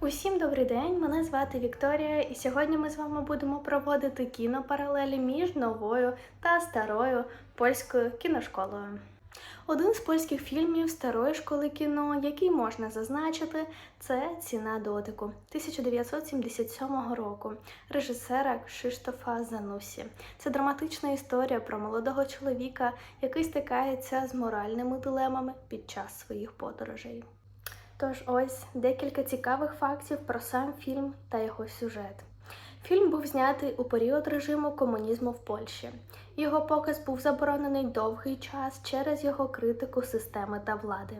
Усім добрий день! Мене звати Вікторія, і сьогодні ми з вами будемо проводити кінопаралелі між новою та старою польською кіношколою. Один з польських фільмів старої школи кіно, який можна зазначити, це Ціна дотику 1977 року режисера Кшиштофа Занусі. Це драматична історія про молодого чоловіка, який стикається з моральними дилемами під час своїх подорожей. Тож ось декілька цікавих фактів про сам фільм та його сюжет. Фільм був знятий у період режиму комунізму в Польщі. Його показ був заборонений довгий час через його критику системи та влади.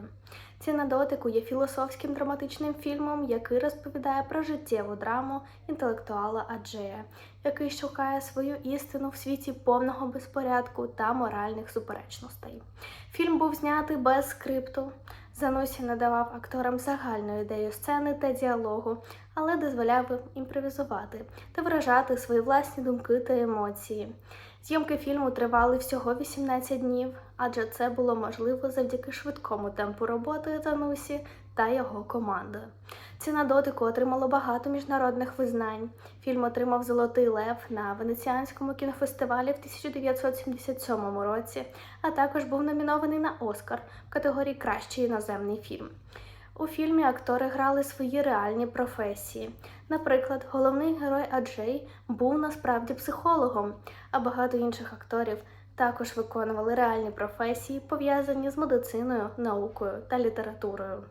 Ціна дотику є філософським драматичним фільмом, який розповідає про життєву драму інтелектуала Аджея, який шукає свою істину в світі повного безпорядку та моральних суперечностей. Фільм був знятий без скрипту. Занусі надавав акторам загальну ідею сцени та діалогу, але дозволяв імпровізувати та виражати свої власні думки та емоції. Зйомки фільму тривали всього 18 днів, адже це було можливо завдяки швидкому темпу роботи Занусі та його команди. Ціна дотику отримала багато міжнародних визнань. Фільм отримав Золотий Лев на Венеціанському кінофестивалі в 1977 році, а також був номінований на Оскар в категорії Кращий іноземний фільм. У фільмі актори грали свої реальні професії. Наприклад, головний герой Аджей був насправді психологом, а багато інших акторів також виконували реальні професії, пов'язані з медициною, наукою та літературою.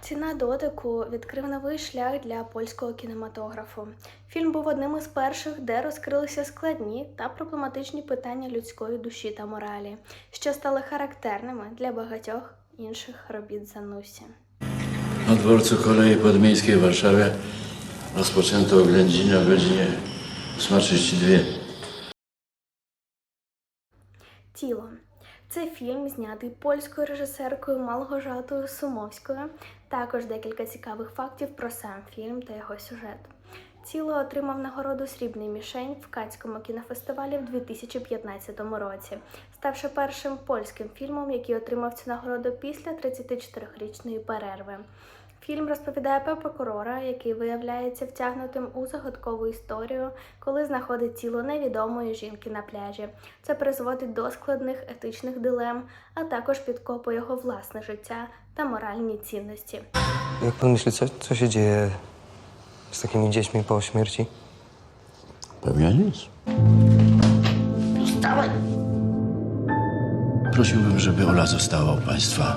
Ціна дотику відкрив новий шлях для польського кінематографу. Фільм був одним із перших, де розкрилися складні та проблематичні питання людської душі та моралі, що стали характерними для багатьох інших робіт Занусі. Na dworcu kolei podmiejskiej w Warszawie rozpoczęto oględziny o godzinie 8.32. Тіло це фільм, знятий польською режисеркою Малгожатою Сумовською. Також декілька цікавих фактів про сам фільм та його сюжет. Тіло отримав нагороду Срібний мішень в Канському кінофестивалі в 2015 році, ставши першим польським фільмом, який отримав цю нагороду після 34-річної перерви. Фільм розповідає про прокурора, який виявляється втягнутим у загадкову історію, коли знаходить тіло невідомої жінки на пляжі. Це призводить до складних етичних дилем, а також підкопує його власне життя та моральні цінності. Jak pan myśli, co, co się dzieje z takimi dziećmi po śmierci? Pewnie nic. Prosiłbym, żeby Ola została u państwa,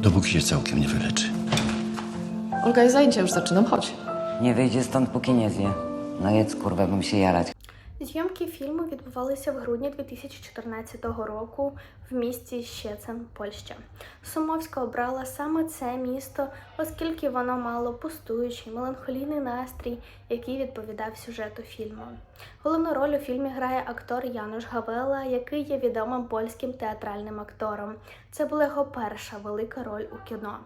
dopóki się całkiem nie wyleczy. Olga, jest zajęcia już zaczynam, chodź. Nie wyjdzie stąd, póki nie zje. No jedz, kurwa, bym się jarać. Зйомки фільму відбувалися в грудні 2014 року в місті Щецин, Польща. Сумовська обрала саме це місто, оскільки воно мало пустуючий меланхолійний настрій, який відповідав сюжету фільму. Головну роль у фільмі грає актор Януш Гавела, який є відомим польським театральним актором. Це була його перша велика роль у кіно.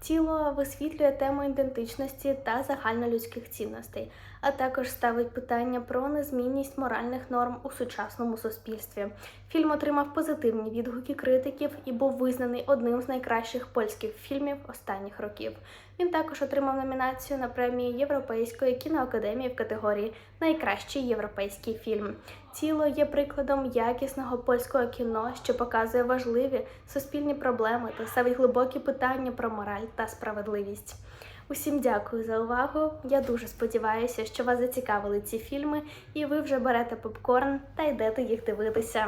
Тіло висвітлює тему ідентичності та загальнолюдських цінностей, а також ставить питання про незмінність моральних норм у сучасному суспільстві. Фільм отримав позитивні відгуки критиків і був визнаний одним з найкращих польських фільмів останніх років. Він також отримав номінацію на премію Європейської кіноакадемії в категорії Найкращий європейський фільм. Тіло є прикладом якісного польського кіно, що показує важливі суспільні проблеми та ставить глибокі питання про мораль та справедливість. Усім дякую за увагу. Я дуже сподіваюся, що вас зацікавили ці фільми, і ви вже берете попкорн та йдете їх дивитися.